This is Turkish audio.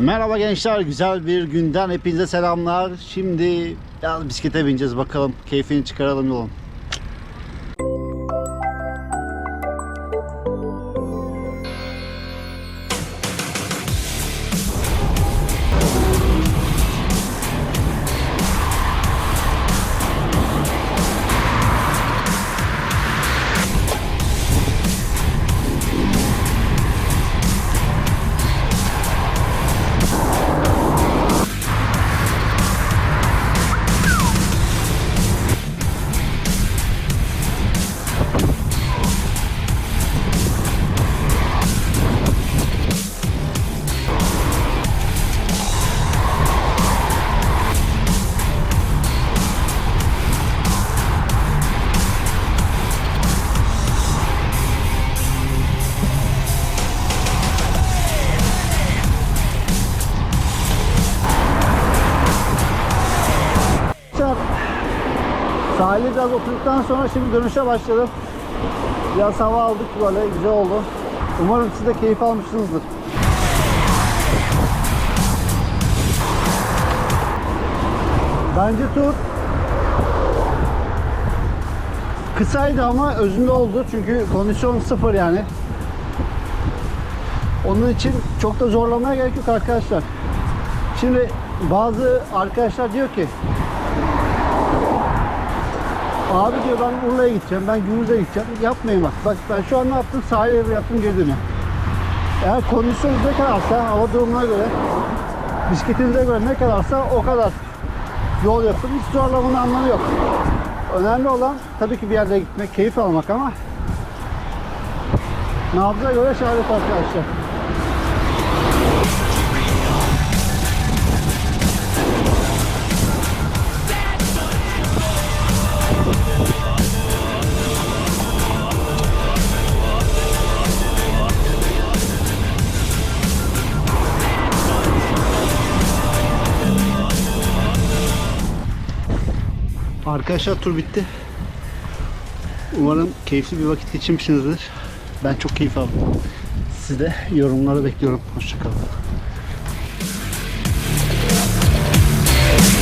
Merhaba gençler, güzel bir günden hepinize selamlar. Şimdi biraz bisiklete bineceğiz bakalım, keyfini çıkaralım yolun. Sahile biraz oturduktan sonra şimdi dönüşe başladım. Biraz hava aldık böyle, güzel oldu. Umarım siz de keyif almışsınızdır. Bence tur kısaydı ama özünde oldu çünkü kondisyon sıfır yani. Onun için çok da zorlamaya gerek yok arkadaşlar. Şimdi bazı arkadaşlar diyor ki Abi diyor ben Urla'ya gideceğim, ben Gümrüz'e gideceğim. Yapmayın bak. Bak ben şu an ne yaptım? Sahile yaptım geri. Eğer kondisyonunuz ne kadarsa, hava durumuna göre, bisikletinize göre ne kadarsa o kadar yol yapın. Hiç zorlamanın anlamı yok. Önemli olan tabii ki bir yerde gitmek, keyif almak ama nabza göre şehadet arkadaşlar. Arkadaşlar tur bitti. Umarım keyifli bir vakit geçirmişsinizdir. Ben çok keyif aldım. Siz de yorumları bekliyorum. Hoşçakalın.